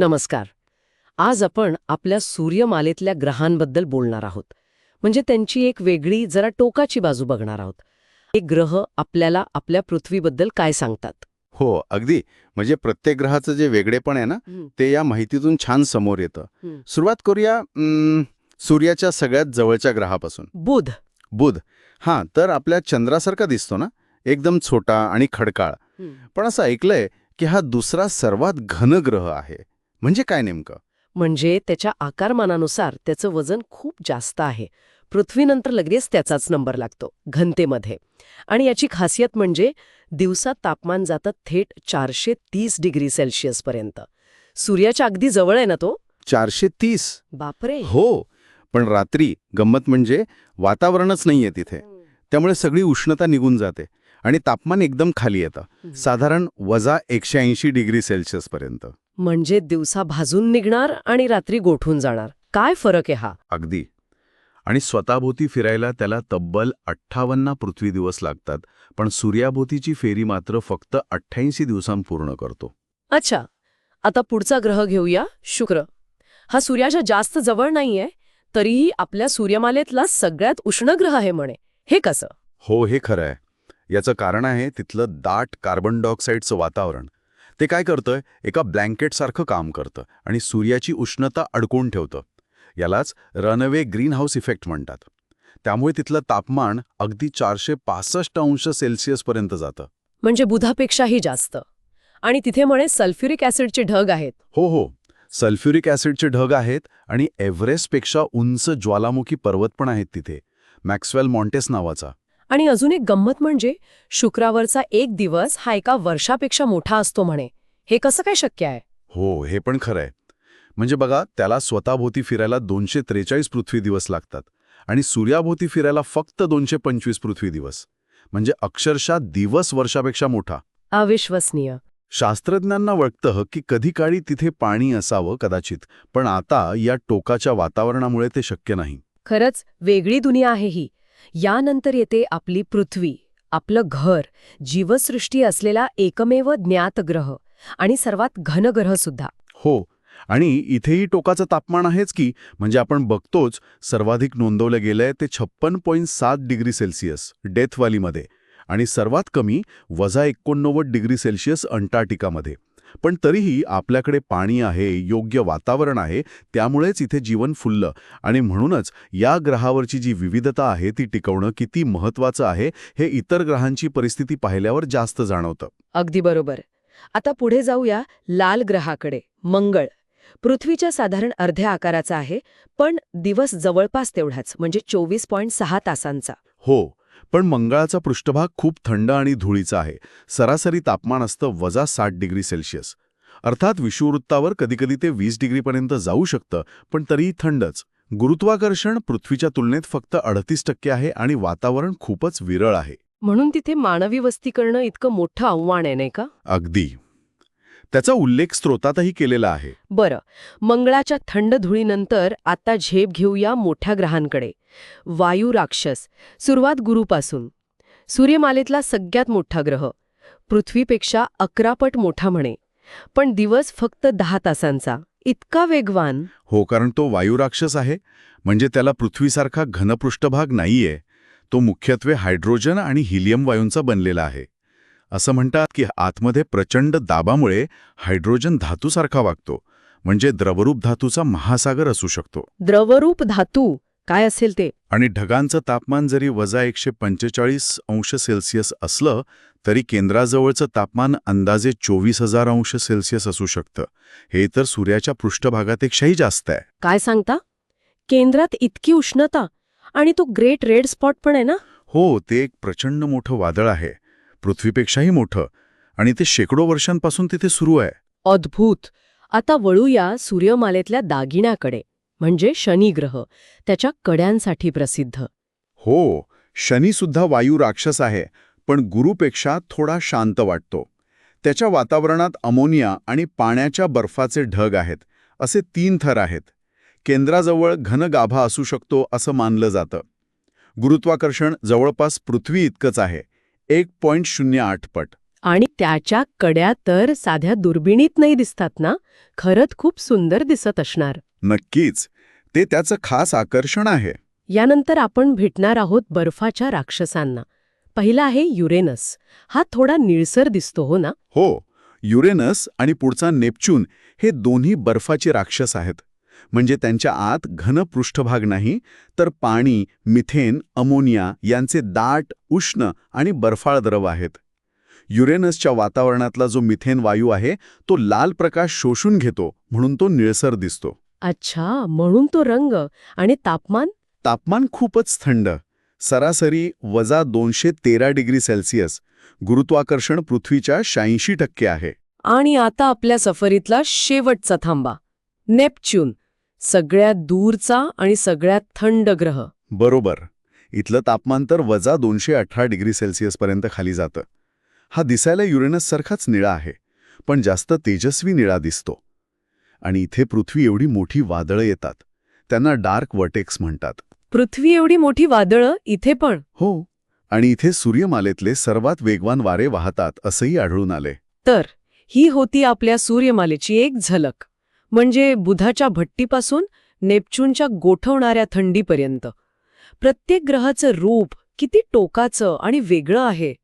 नमस्कार. आज आपण आपल्या सूर्यमालेतल्या ग्रहांबद्दल बोलणार आहोत. म्हणजे त्यांची एक वेगळी जरा टोकाची बाजू बघणार आहोत. हे ग्रह आपल्याला आपल्या पृथ्वीबद्दल काय सांगतात? हो अगदी. म्हणजे प्रत्येक ग्रहाचं जे वेगळेपण आहे ना ते या माहितीतून छान समोर येतं. सुरुवात करूया सूर्याच्या सगळ्यात जवळच्या ग्रहापासून. बुध. बुध. हां तर आपल्या चंद्रासारखा दिसतो ना? एकदम छोटा आणि खडकाळ. पण असं ऐकलंय की हा दुसरा सर्वात घन ग्रह आहे. म्हणजे काय नेमकं? म्हणजे त्याच्या आकारमानानुसार त्याचं वजन खूप जास्त आहे. पृथ्वीनंतर लगेच त्याचाच नंबर लागतो घनतेमध्ये. आणि याची खासियत म्हणजे दिवसात तापमान जातं थेट चारशे तीस डिग्री सेल्सिअसपर्यंत. सूर्याच्या अगदी जवळ आहे ना तो? चारशे तीस? बापरे! हो पण रात्री गंमत म्हणजे वातावरणच नाहीये तिथे. त्यामुळे सगळी उष्णता निघून जाते आणि तापमान एकदम खाली येतं. साधारण वजा एकशे ऐंशी डिग्री सेल्सिअसपर्यंत. म्हणजे दिवसा भाजून निघणार आणि रात्री गोठून जाणार. काय फरक आहे हा? अगदी. आणि स्वतःभोवती फिरायला त्याला तब्बल अठ्ठावन्न पृथ्वी दिवस लागतात पण सूर्याभोवतीची फेरी मात्र फक्त अठ्ठ्याऐंशी दिवसांत पूर्ण करतो. अच्छा. आता पुढचा ग्रह घेऊया शुक्र. हा सूर्याच्या जास्त जवळ नाहीये तरीही आपल्या सूर्यमालेतला सगळ्यात उष्ण ग्रह आहे म्हणे. हे कसं? हो हे खरं आहे याचं कारण आहे तिथलं दाट कार्बन डायऑक्साईडचं वातावरण. ते काय करतंय? एका ब्लँकेटसारखं काम करतं आणि सूर्याची उष्णता अडकून ठेवतं. यालाच रनअवे ग्रीन हाऊस इफेक्ट म्हणतात. त्यामुळे तिथलं तापमान अगदी चारशे पासष्ट अंश सेल्सिअसपर्यंत जातं. म्हणजे बुधापेक्षाही जास्त. आणि तिथे म्हणे सल्फ्युरिक ॲसिडचे ढग आहेत. हो हो. सल्फ्युरिक ॲसिडचे ढग आहेत आणि एव्हरेस्टपेक्षा उंच ज्वालामुखी पर्वत पण आहेत तिथे. मॅक्सवेल मॉन्टेस नावाचा. आणि अजून एक गंमत म्हणजे शुक्रावरचा एक दिवस हा एका वर्षापेक्षा मोठा असतो म्हणे. हे कसं काय शक्य आहे? हो हे पण खरं आहे म्हणजे बघा त्याला स्वतःभोवती फिरायला दोनशे त्रेचाळीस पृथ्वी दिवस लागतात आणि सूर्याभोवती फिरायला फक्त दोनशे पंचवीस पृथ्वी दिवस. म्हणजे अक्षरशः दिवस वर्षापेक्षा मोठा. अविश्वसनीय. शास्त्रज्ञांना वाटतं की कधी काळी तिथे पाणी असावं कदाचित पण आता या टोकाच्या वातावरणामुळे ते शक्य नाही. खरंच वेगळी दुनिया आहे ही. यानंतर येते आपली पृथ्वी आपलं घर जीवसृष्टी असलेला एकमेव ज्ञात ग्रह आणि सर्वात घनग्रह सुद्धा हो आणि इथेही टोकाचं तापमान आहेच की म्हणजे आपण बघतोच सर्वाधिक नोंदवलं गेलंय ते छप्पन पॉईंट सात डिग्री सेल्सिअस डेथ व्हॅलीमध्ये आणि सर्वात कमी वजा एकोणनव्वद डिग्री सेल्सिअस अंटार्क्टिकामध्ये. पण तरीही आपल्याकडे पाणी आहे योग्य वातावरण आहे त्यामुळेच इथे जीवन फुललं. आणि म्हणूनच या ग्रहावरची जी विविधता आहे ती टिकवणं किती महत्वाचं आहे हे इतर ग्रहांची परिस्थिती पाहिल्यावर जास्त जाणवतं. अगदी बरोबर. आता पुढे जाऊया लाल ग्रहाकडे मंगळ. पृथ्वीच्या साधारण अर्ध्या आकाराचा आहे पण दिवस जवळपास तेवढाच म्हणजे चोवीस पॉईंट सहा तासांचा. हो पण मंगळाचा पृष्ठभाग खूप थंड आणि धुळीचा आहे. सरासरी तापमान असतं वजा साठ डिग्री सेल्सिअस. अर्थात विषुववृत्तावर कधीकधी ते वीस डिग्रीपर्यंत जाऊ शकतं पण तरीही थंडच. गुरुत्वाकर्षण पृथ्वीच्या तुलनेत फक्त अडतीस टक्के आहे आणि वातावरण खूपच विरळ आहे. म्हणून तिथे मानवी वस्ती करणं इतकं मोठं आव्हान आहे नाही का? अगदी. त्याचा उल्लेख स्रोतातही केलेला आहे. बरं. मंगळाच्या थंड धुळीनंतर आता झेप घेऊया मोठ्या ग्रहांकडे. वायू राक्षस. सुरुवात गुरुपासून. सूर्यमालेतला सगळ्यात मोठा ग्रह. पृथ्वीपेक्षा अकरा पट मोठा म्हणे. पण दिवस फक्त दहा तासांचा. इतका वेगवान. हो कारण तो वायुराक्षस आहे. म्हणजे त्याला पृथ्वीसारखा घनपृष्ठभाग नाहीये. तो मुख्यत्वे हायड्रोजन आणि हिलियम वायूंचा बनलेला आहे. असं म्हणतात की आतमध्ये प्रचंड दाबामुळे हायड्रोजन धातूसारखा वागतो म्हणजे द्रवरूप धातूचा महासागर असू शकतो. द्रवरूप धातू? काय असेल ते? आणि ढगांचं तापमान जरी वजा एकशे पंचेचाळीस अंश सेल्सिअस असलं तरी केंद्राजवळचं तापमान अंदाजे चोवीस हजार अंश सेल्सिअस असू शकतं. हे तर सूर्याच्या पृष्ठभागापेक्षाही जास्त आहे. काय सांगता? केंद्रात इतकी उष्णता आणि तो ग्रेट रेड स्पॉट पण आहे ना? हो ते एक प्रचंड मोठं वादळ आहे. पृथ्वीपेक्षाही मोठं आणि ते शेकडो वर्षांपासून तिथे सुरू आहे. अद्भुत! आता वळूया सूर्यमालेतल्या दागिन्याकडे म्हणजे शनिग्रह त्याच्या कड्यांसाठी प्रसिद्ध. हो शनीसुद्धा वायू राक्षस आहे पण गुरुपेक्षा थोडा शांत वाटतो. त्याच्या वातावरणात अमोनिया आणि पाण्याच्या बर्फाचे ढग आहेत असे तीन थर आहेत. केंद्राजवळ घन गाभा असू शकतो असं मानलं जातं. गुरुत्वाकर्षण जवळपास पृथ्वी इतकंच आहे एक पॉईंट शून्य आठ पट. आणि त्याच्या कड्या तर साध्या दुर्बिणीत नाही दिसतात ना? खरंच खूप सुंदर दिसत असणार. नक्कीच. ते त्याचं खास आकर्षण आहे. यानंतर आपण भेटणार आहोत बर्फाच्या राक्षसांना. पहिला आहे युरेनस. हा थोडा निळसर दिसतो हो ना? हो. युरेनस आणि पुढचा नेपच्यून हे दोन्ही बर्फाचे राक्षस आहेत. म्हणजे त्यांच्या आत घन पृष्ठभाग नाही तर पाणी मिथेन अमोनिया यांचे दाट उष्ण आणि बर्फाळ द्रव आहेत. युरेनसच्या वातावरणातला जो मिथेन वायू आहे तो लाल प्रकाश शोषून घेतो म्हणून तो निळसर दिसतो. अच्छा म्हणून तो रंग आणि तापमान? तापमान खूपच थंड. सरासरी वजा दोनशे तेरा डिग्री सेल्सिअस. गुरुत्वाकर्षण पृथ्वीच्या शहाऐंशी टक्के आहे. आणि आता आपल्या सफरीतला शेवटचा थांबा. नेपच्यून. सगळ्यात दूरचा आणि सगळ्यात थंड ग्रह. बरोबर. इथलं तापमान तर वजा दोनशे अठरा डिग्री सेल्सिअसपर्यंत खाली जातं. हा दिसायला युरेनससारखाच निळा आहे पण जास्त तेजस्वी निळा दिसतो. आणि इथे पृथ्वी एवढी मोठी वादळं येतात. त्यांना डार्क वर्टेक्स म्हणतात. पृथ्वी एवढी मोठी वादळं इथे पण. हो आणि इथे सूर्यमालेतले सर्वात वेगवान वारे वाहतात असंही आढळून आले तर ही होती आपल्या सूर्यमालेची एक झलक. म्हणजे बुधाच्या भट्टीपासून नेपच्यूनच्या गोठवणाऱ्या थंडीपर्यंत. प्रत्येक ग्रहाचं रूप किती टोकाचं आणि वेगळं आहे.